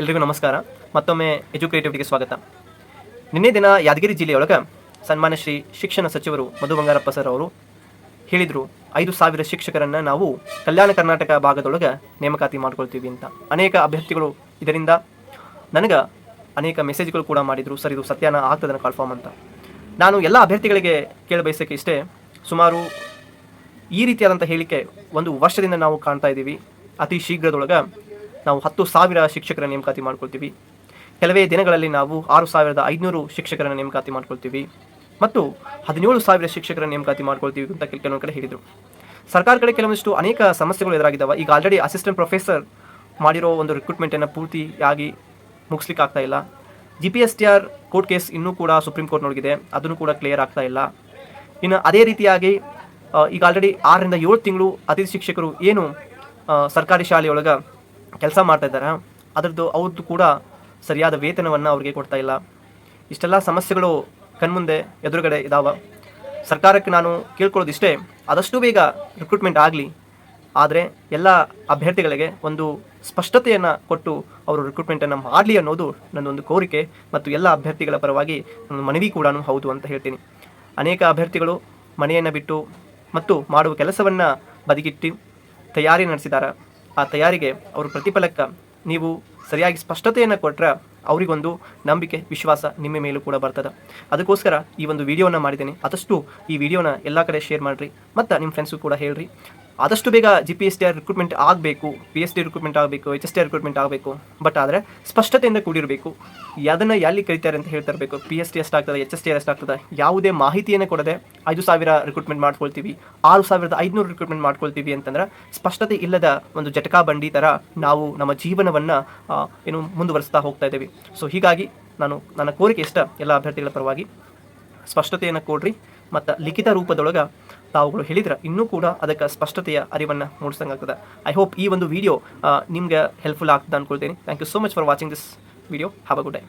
ಎಲ್ರಿಗೂ ನಮಸ್ಕಾರ. ಮತ್ತೊಮ್ಮೆ ಎಜುಕೇಟಿವ್ಗೆ ಸ್ವಾಗತ. ನಿನ್ನೆ ದಿನ ಯಾದಗಿರಿ ಜಿಲ್ಲೆಯೊಳಗೆ ಸನ್ಮಾನ್ಯ ಶ್ರೀ ಶಿಕ್ಷಣ ಸಚಿವರು ಮಧು ಬಂಗಾರಪ್ಪ ಸರ್ ಅವರು ಹೇಳಿದರು, ಐದು ಸಾವಿರ ಶಿಕ್ಷಕರನ್ನು ನಾವು ಕಲ್ಯಾಣ ಕರ್ನಾಟಕ ಭಾಗದೊಳಗೆ ನೇಮಕಾತಿ ಮಾಡ್ಕೊಳ್ತೀವಿ ಅಂತ. ಅನೇಕ ಅಭ್ಯರ್ಥಿಗಳು ಇದರಿಂದ ನನಗೆ ಅನೇಕ ಮೆಸೇಜ್ಗಳು ಕೂಡ ಮಾಡಿದರು, ಸರ್, ಇದು ಸತ್ಯಾನ ಆಗ್ತದನ್ನು ಕನ್ಫರ್ಮ್ ಅಂತ. ನಾನು ಎಲ್ಲ ಅಭ್ಯರ್ಥಿಗಳಿಗೆ ಕೇಳಬಯಸೋಕ್ಕೆ ಇಷ್ಟೇ ಸುಮಾರು ಈ ರೀತಿಯಾದಂಥ ಹೇಳಿಕೆ ಒಂದು ವರ್ಷದಿಂದ ನಾವು ಕಾಣ್ತಾ ಇದ್ದೀವಿ. ಅತಿ ಶೀಘ್ರದೊಳಗೆ ನಾವು ಹತ್ತು ಸಾವಿರ ಶಿಕ್ಷಕರ ನೇಮಕಾತಿ ಮಾಡ್ಕೊಳ್ತೀವಿ. ಕೆಲವೇ ದಿನಗಳಲ್ಲಿ ನಾವು ಆರು ಸಾವಿರದ ಐದುನೂರು ಶಿಕ್ಷಕರನ್ನು ನೇಮಕಾತಿ ಮಾಡ್ಕೊಳ್ತೀವಿ. ಮತ್ತು ಹದಿನೇಳು ಸಾವಿರ ಶಿಕ್ಷಕರ ನೇಮಕಾತಿ ಮಾಡ್ಕೊಳ್ತೀವಿ ಅಂತ ಕೆಲ- ಕೆಲವೊಂದು ಕಡೆ ಹೇಳಿದರು. ಸರ್ಕಾರ ಕಡೆ ಕೆಲವೊಂದಿಷ್ಟು ಅನೇಕ ಸಮಸ್ಯೆಗಳು ಎದುರಾಗಿದ್ದಾವೆ ಈಗ ಆಲ್ರೆಡಿ ಅಸಿಸ್ಟೆಂಟ್ ಪ್ರೊಫೆಸರ್ ಮಾಡಿರೋ ಒಂದು ರಿಕ್ರೂಟ್ಮೆಂಟನ್ನು ಪೂರ್ತಿಯಾಗಿ ಮುಗಿಸ್ಲಿಕ್ಕೆ ಆಗ್ತಾ ಇಲ್ಲ. G P S T R court case ಇನ್ನೂ ಕೂಡ ಸುಪ್ರೀಂ ಕೋರ್ಟ್ ನೋಡಿದೆ ಅದನ್ನು ಕೂಡ ಕ್ಲಿಯರ್ ಆಗ್ತಾ ಇಲ್ಲ. ಇನ್ನು ಅದೇ ರೀತಿಯಾಗಿ ಈಗ ಆಲ್ರೆಡಿ ಆರರಿಂದ ಏಳು ತಿಂಗಳು ಅತಿಥಿ ಶಿಕ್ಷಕರು ಏನು ಸರ್ಕಾರಿ ಶಾಲೆಯೊಳಗೆ ಕೆಲಸ ಮಾಡ್ತಾ ಇದ್ದಾರೆ. ಅದರದ್ದು ಅವ್ರದ್ದು ಕೂಡ ಸರಿಯಾದ ವೇತನವನ್ನು ಅವ್ರಿಗೆ ಕೊಡ್ತಾ ಇಲ್ಲ. ಇಷ್ಟೆಲ್ಲ ಸಮಸ್ಯೆಗಳು ಕಣ್ಮುಂದೆ, ಎದುರುಗಡೆ ಇದಾವೆ. ಸರ್ಕಾರಕ್ಕೆ ನಾನು ಕೇಳ್ಕೊಳ್ಳೋದಿಷ್ಟೇ, ಆದಷ್ಟು ಬೇಗ ರಿಕ್ರೂಟ್ಮೆಂಟ್ ಆಗಲಿ. ಆದರೆ ಎಲ್ಲ ಅಭ್ಯರ್ಥಿಗಳಿಗೆ ಒಂದು ಸ್ಪಷ್ಟತೆಯನ್ನು ಕೊಟ್ಟು ಅವರು ರಿಕ್ರೂಟ್ಮೆಂಟನ್ನು ಮಾಡಲಿ ಅನ್ನೋದು ನನ್ನೊಂದು ಕೋರಿಕೆ ಮತ್ತು ಎಲ್ಲ ಅಭ್ಯರ್ಥಿಗಳ ಪರವಾಗಿ ನನ್ನ ಮನವಿ ಕೂಡ ಹೌದು ಅಂತ ಹೇಳ್ತೀನಿ. ಅನೇಕ ಅಭ್ಯರ್ಥಿಗಳು ಮನೆಯನ್ನು ಬಿಟ್ಟು ಮತ್ತು ಮಾಡುವ ಕೆಲಸವನ್ನು ಬದಿಗಿಟ್ಟು ತಯಾರಿ ನಡೆಸಿದ್ದಾರೆ. ಆ ತಯಾರಿಗೆ ಅವ್ರ ಪ್ರತಿಫಲಕ್ಕೆ ನೀವು ಸರಿಯಾಗಿ ಸ್ಪಷ್ಟತೆಯನ್ನು ಕೊಟ್ಟರೆ ಅವರಿಗೊಂದು ನಂಬಿಕೆ, ವಿಶ್ವಾಸ ನಿಮ್ಮ ಮೇಲೂ ಕೂಡ ಬರ್ತದೆ. ಅದಕ್ಕೋಸ್ಕರ ಈ ಒಂದು ವಿಡಿಯೋನ ಮಾಡಿದ್ದೀನಿ. ಆದಷ್ಟು ಈ ವಿಡಿಯೋನ ಎಲ್ಲ ಕಡೆ ಶೇರ್ ಮಾಡಿರಿ. ಮತ್ತು ನಿಮ್ಮ ಫ್ರೆಂಡ್ಸು ಕೂಡ ಹೇಳ್ರಿ. ಆದಷ್ಟು ಬೇಗ G P S T R recruitment ಆಗಬೇಕು ಪಿ ಎಸ್ ಟಿ ರಿಕ್ರೂಟ್ಮೆಂಟ್ ಆಗಬೇಕು ಎಚ್ ಎಸ್ ಟಿ ರಿಕ್ರೂಟ್ಮೆಂಟ್ ಆಗಬೇಕು. ಬಟ್ ಆದರೆ ಸ್ಪಷ್ಟತೆಯಿಂದ ಕೂಡಿರಬೇಕು. ಅದನ್ನು ಎಲ್ಲಿ ಕರಿತಾರೆ ಅಂತ ಹೇಳ್ತಾ ಇರಬೇಕು. ಪಿ ಎಸ್ ಟಿ ಎಷ್ಟಾಗ್ತದೆ ಎಚ್ ಎಸ್ ಟಿ ಆರ್ ಎಷ್ಟಾಗ್ತದೆ ಯಾವುದೇ ಮಾಹಿತಿಯನ್ನು ಕೊಡದೆ ಐದು ಸಾವಿರ ರಿಕ್ರೂಟ್ಮೆಂಟ್ ಮಾಡ್ಕೊಳ್ತೀವಿ. ಆರು ಸಾವಿರದ ಐದುನೂರು ರಿಕ್ರೂಟ್ಮೆಂಟ್ ಮಾಡ್ಕೊಳ್ತೀವಿ ಅಂತಂದ್ರೆ ಸ್ಪಷ್ಟತೆ ಇಲ್ಲದ ಒಂದು ಜಟಕಾ ಬಂಡಿ ಥರ ನಾವು ನಮ್ಮ ಜೀವನವನ್ನು ಏನು ಮುಂದುವರಿಸ್ತಾ ಹೋಗ್ತಾ ಇದ್ದೀವಿ. ಸೊ ಹೀಗಾಗಿ ನಾನು ನನ್ನ ಕೋರಿಕೆ ಇಷ್ಟ ಎಲ್ಲ ಅಭ್ಯರ್ಥಿಗಳ ಪರವಾಗಿ. ಸ್ಪಷ್ಟತೆಯನ್ನು ಕೊಡ್ರಿ. ಮತ್ತು ಲಿಖಿತ ರೂಪದೊಳಗೆ ತಾವುಗಳು ಹೇಳಿದ್ರೆ, ಇನ್ನೂ ಕೂಡ ಅದಕ್ಕೆ ಸ್ಪಷ್ಟತೆಯ ಅರಿವನ್ನು ಮೂಡಿಸಂಗಾಗ್ತದೆ ಐ ಹೋಪ್ ಈ ಒಂದು ವಿಡಿಯೋ ನಿಮ್ಗೆ ಹೆಲ್ಪ್ಫುಲ್ ಆಗ್ತದೆ ಅಂದ್ಕೊಳ್ತೀನಿ thank you so much for watching this video have a good day